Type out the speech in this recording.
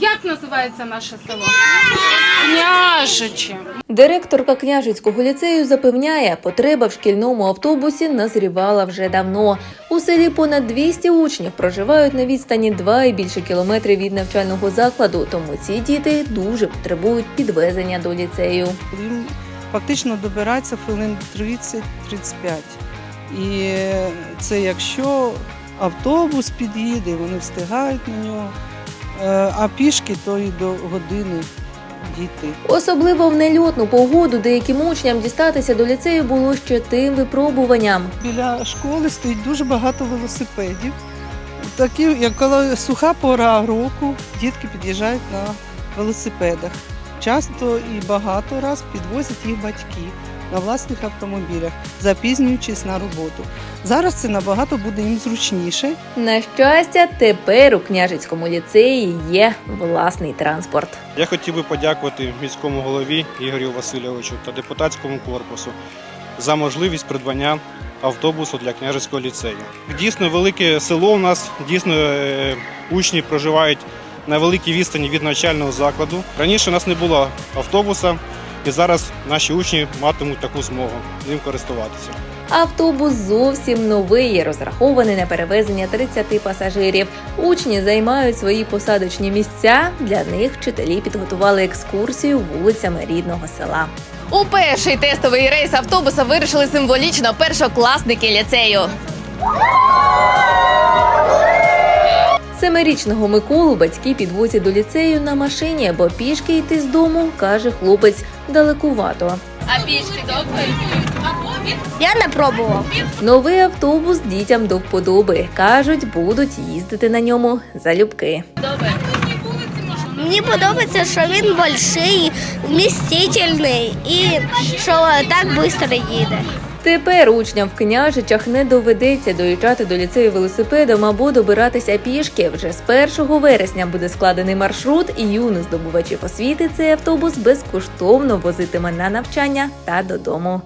Як називається наше село? Княжичі. Директорка княжицького ліцею запевняє, потреба в шкільному автобусі назрівала вже давно. У селі понад 200 учнів проживають на відстані 2 і більше кілометрів від навчального закладу, тому ці діти дуже потребують підвезення до ліцею. Він фактично добирається хвилин 30-35. І це якщо автобус під'їде, вони встигають на нього, а пішки то і до години дійти. Особливо в нельотну погоду деяким учням дістатися до ліцею було ще тим випробуванням. Біля школи стоїть дуже багато велосипедів. Такі, як коли суха пора року, дітки під'їжджають на велосипедах. Часто і багато раз підвозять їх батьки на власних автомобілях, запізнюючись на роботу. Зараз це набагато буде їм зручніше. На щастя, тепер у княжицькому ліцеї є власний транспорт. Я хотів би подякувати міському голові Ігорю Васильовичу та депутатському корпусу за можливість придбання автобусу для княжицького ліцею. Дійсно, велике село у нас, дійсно е, учні проживають на великій відстані від навчального закладу. Раніше у нас не було автобуса, і зараз наші учні матимуть таку змогу ним користуватися. Автобус зовсім новий, розрахований на перевезення 30 пасажирів. Учні займають свої посадочні місця. Для них вчителі підготували екскурсію вулицями рідного села. У перший тестовий рейс автобуса вирішили символічно першокласники ліцею. Семирічного Миколу батьки підвозять до ліцею на машині, бо пішки йти з дому, каже хлопець, далекувато. А пішки добре? Я не пробував. Новий автобус дітям до вподоби. кажуть, будуть їздити на ньому залюбки. Мені подобається, що він больший, вмістительний і що так швидко їде. Тепер учням в княжичах не доведеться доїжджати до ліцею велосипедом або добиратися пішки. Вже з 1 вересня буде складений маршрут, і юні здобувачів освіти цей автобус безкоштовно возитиме на навчання та додому.